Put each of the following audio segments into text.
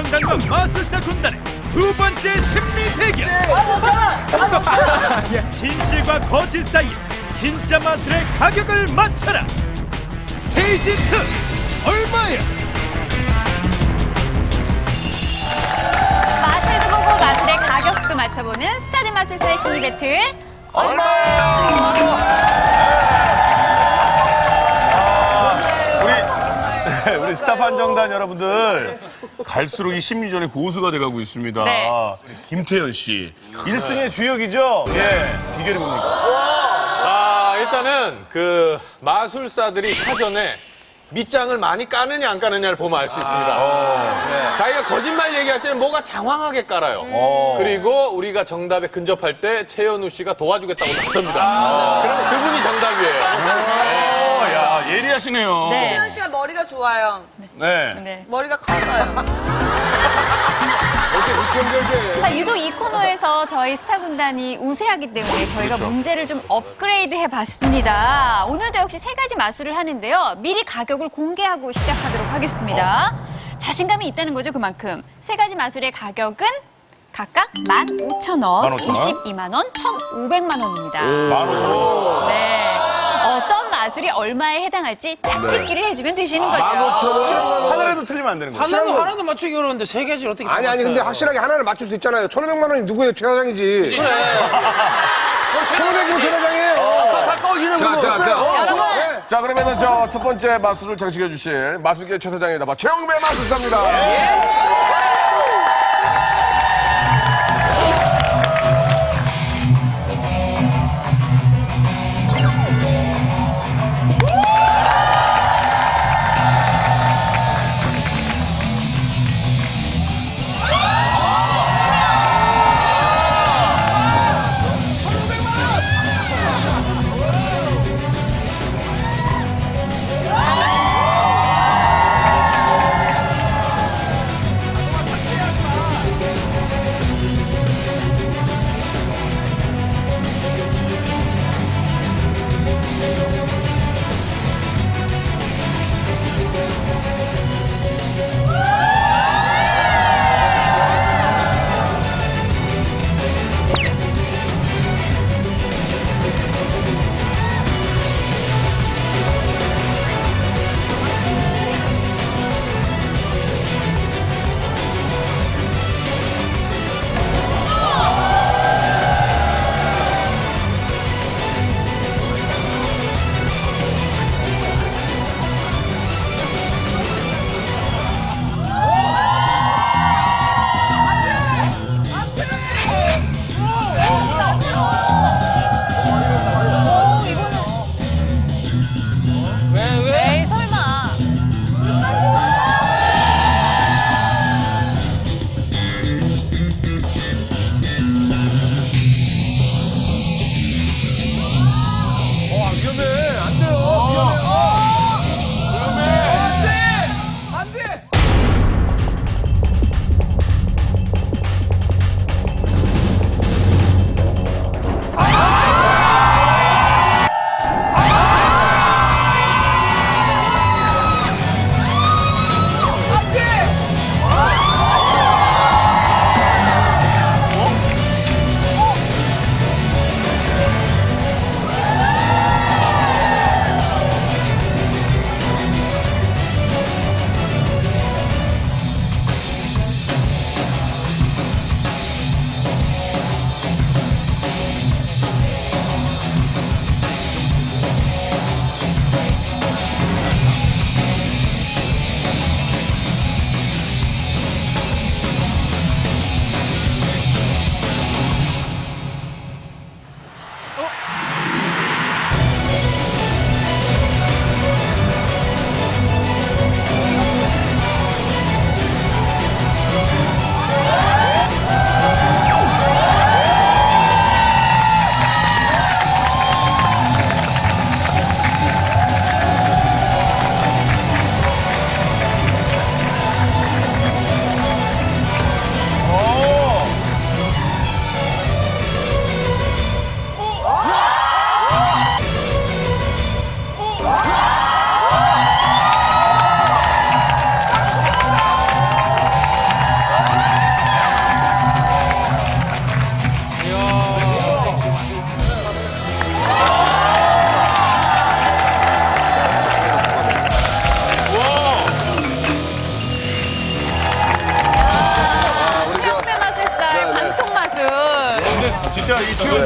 스타판정단과 마술사 군단의 두 번째 심리 대결. 진실과 거짓 사이 진짜 마술의 가격을 맞춰라. 스테이지 2 얼마야 마술도 보고 마술의 가격도 맞춰보는 스타드 마술사의 심리 배틀. 우리 우리 스타 판정단 여러분들 갈수록 이 심리전의 고수가 돼가고 있습니다. 네. 김태현 씨 1승의 주역이죠. 예 비결이 뭡니까? 아, 일단은 그 마술사들이 사전에 밑장을 많이 까느냐 안 까느냐를 보면 알 수 있습니다. 네. 자기가 거짓말 얘기할 때는 뭐가 장황하게 깔아요. 그리고 우리가 정답에 근접할 때 최현우 씨가 도와주겠다고 나섭니다. 그러면 그분이 정답이에요. 어, 야 예리 하시네요. 네. 태연 씨가 머리가 좋아요. 네. 네. 머리가 커서요. 자, 유독 이 코너에서 저희 스타 군단이 우세하기 때문에 저희가 그렇죠. 문제를 좀 업그레이드 해봤습니다. 오늘도 역시 세 가지 마술을 하는데요. 미리 가격을 공개하고 시작하도록 하겠습니다. 자신감이 있다는 거죠, 그만큼. 세 가지 마술의 가격은 각각 15,000원, 15,000원? 22만 원, 1,500만 원입니다. 만 오천. 네. 어떤 마술이 얼마에 해당할지 작짓기를 해주면 되시는 거죠. 하나라도 틀리면 안 되는 거죠. 하나도 하나도 맞추기 어려운데 세 개를 어떻게 아니 아니 근데 확실하게 하나를 맞출 수 있잖아요. 1,500만 원이 누구예요? 최 과장이지. 그래. 1,500이면 최 과장이에요. 자, 자, 자. 여러분, 자, 그러면은 저 첫 번째 마술을 장식해 주실 마술계 최 사장입니다. 뭐 최영배 마술사입니다.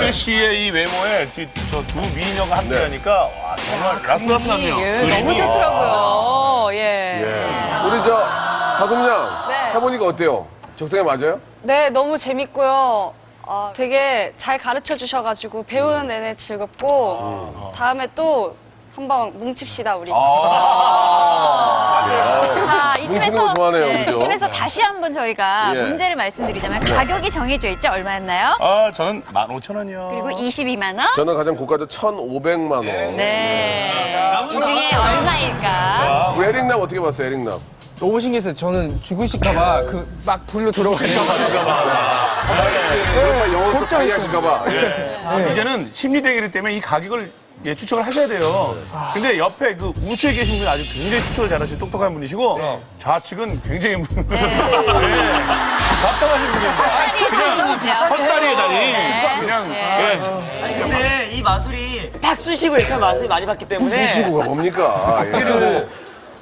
송영길 씨의 이 외모에 저 두 미녀가 함께하니까 와 정말 라스라스 같네요. 예. 너무 좋더라고요. 예. 예. 우리 저 다솜양 네. 해보니까 어때요? 적성에 맞아요? 네, 너무 재밌고요. 어, 되게 잘 가르쳐 주셔가지고 배우는 내내 즐겁고 다음에 또 한번 뭉칩시다 우리. 자, 뭉치는 이쯤에서 거 좋아하네요, 네, 그죠? 이쯤에서 다시 한번 저희가 예. 문제를 말씀드리자면 가격이 정해져 있죠. 얼마였나요? 아 저는 15,000원이요. 그리고 22만 원. 저는 가장 고가죠 1,500만 원. 네. 이 중에 얼마일까? 우리 에릭남 어떻게 봤어요, 에릭남? 너무 신기했어요. 저는 죽으실까봐 그 막 불로 들어가니까. 설마 영어 속 다이 하실까봐. 이제는 심리 대결이기 때문에 이 가격을 예, 추측을 하셔야 돼요. 근데 옆에 그 우측에 계신 분이 아주 굉장히 추측을 잘하시는 똑똑한 분이시고 좌측은 굉장히 네. 답답하신 분인데 헛다리의 달인이죠. 헛다리의 달인 네. 그냥 네. 예. 근데 이 마술이 박수 쉬고 이렇게 맛을 많이 봤기 때문에 수시고가 뭡니까? 예.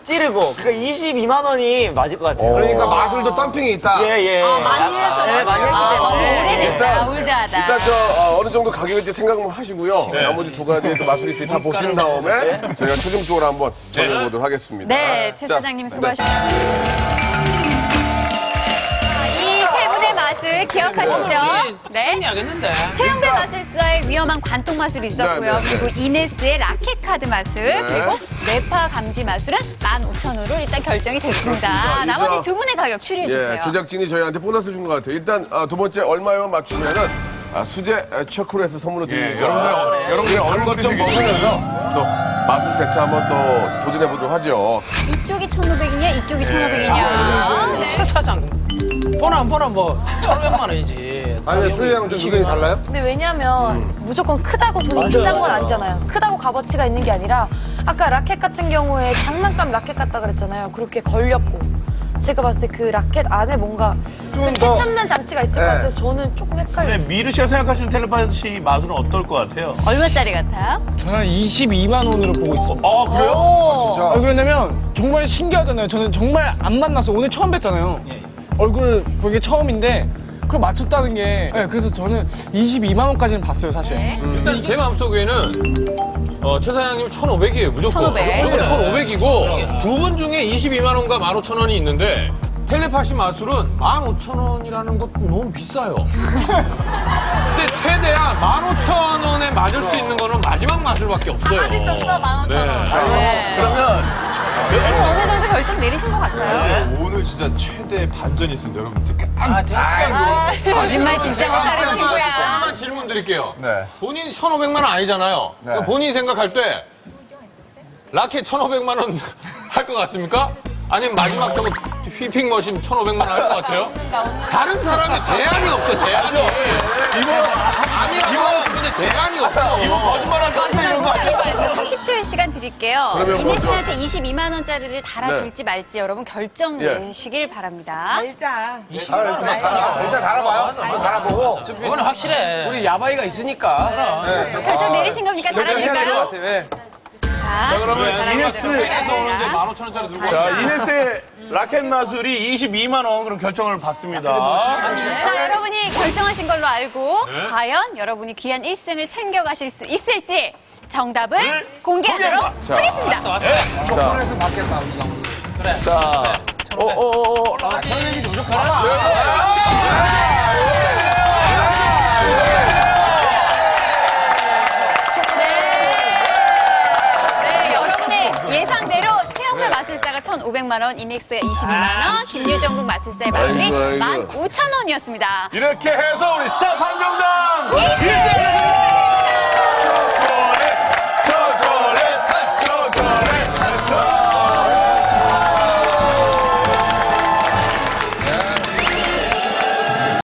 찌르고 그러니까 22만 원이 맞을 것 같아요. 그러니까 마술도 덤핑이 있다. 예, 예. 많이 했어, 네, 많이 했기 아, 너무 때문에. 오래됐다. 올드하다. 일단 저 어, 어느 정도 가격인지 생각을 하시고요. 나머지 두 가지 또 마술이 있으니 다 보신 다음에 저희가 최종적으로 한번 정해보도록 하겠습니다. 네, 최 자, 사장님 네. 수고하셨습니다. 맛을 기억하시죠? 네. 승리하겠는데. 최영배 마술사의 위험한 관통 마술이 있었고요. 네, 네, 네. 그리고 이네스의 라켓 카드 마술, 그리고 뇌파 감지 마술은 15,000원으로 일단 결정이 됐습니다. 그렇습니다. 나머지 이제- 두 분의 가격 추리해 주세요. 예, 제작진이 저희한테 보너스 준 것 같아요. 일단 아, 두 번째 얼마요 맞추면은 아, 수제 아, 초콜릿을 선물로 드립니다. 예, 여러분들 어, 여러분들 얼것 좀 먹으면서 또 마술 세트 한번 또 도전해 보도록 하죠. 이쪽이 1,500이냐, 이쪽이 1,500이냐. 네. 최 사장. 보나 보나 뭐 1,500만 원이지. 아니, 소희양은 좀 의견이 달라요? 근데 왜냐면 무조건 크다고 돈이 비싼 건 아니잖아요. 크다고 값어치가 있는 게 아니라 아까 라켓 같은 경우에 장난감 라켓 같다 그랬잖아요. 그렇게 걸렸고 제가 봤을 때 그 라켓 안에 뭔가 그 더- 최첨단 장치가 있을 것 네. 같아서 저는 조금 헷갈려요. 근데 미르 씨가 생각하시는 텔레파시 마술은 어떨 것 같아요? 얼마짜리 같아요? 저는 22만 원으로 보고 있어. 아 그래요? 오. 아, 왜냐면 정말 신기하잖아요. 저는 정말 안 만나서 오늘 처음 뵀잖아요. 얼굴 보기 처음인데 그걸 맞췄다는 게 네, 그래서 저는 22만 원까지는 봤어요, 사실. 네. 일단 제 마음속에는 어, 최 사장님 1,500이에요, 무조건. 1,500. 무조건 1,500이고 두 분 중에 22만 원과 15,000원이 있는데 텔레파시 마술은 15,000원이라는 것 너무 비싸요. 근데 최대한 15,000원에 맞을 수 있는 거는 마지막 마술밖에 없어요. 있었어, 만 오천 원. 네. 그러면 어느 정도 결정 내리신 것 같아요. 오늘 진짜 최대 반전이 있습니다, 여러분. 진짜 아. 아, 거짓말 진짜 못하는 친구야. 하나만 질문 드릴게요. 네. 본인 1,500만 원 아니잖아요. 그럼 본인이 생각할 때 라켓 1,500만 원 할 것 같습니까? 아니면 마지막 저거 휘핑 머신 1,500만 원 할 것 같아요? 다른 사람이 대안이 없어, 대안이. 이거 30초의 시간 드릴게요. 그러면 뭐 이네스한테 22만 원짜리를 달아줄지 말지 여러분 결정 예. 내시길 바랍니다. 알자. 일단 달아봐요. 달아보고. 이거는 확실해. 우리 야바이가 있으니까. 결정 내리신 겁니까? 달아드릴까요? 네. 자, 그러면 이네스 오는데 15,000원짜리 들고 자 이네스의 라켓 마술이 22만 원 그럼 결정을 받습니다. 자, 여러분이 결정하신 걸로 알고 네. 과연 여러분이 귀한 1승을 챙겨가실 수 있을지 정답을 네. 공개하도록 자. 하겠습니다. 자, 받겠다, 우리가. 자, 어, 어, 어, 어. 네, 여러분의 예상대로 최영배 마술사가 1,500만 원, 이넥스가 22만 원, 김유정국 마술사의 마술이 아이고, 아이고. 15,000원이었습니다. 이렇게 해서 우리 스타 판정단 1등!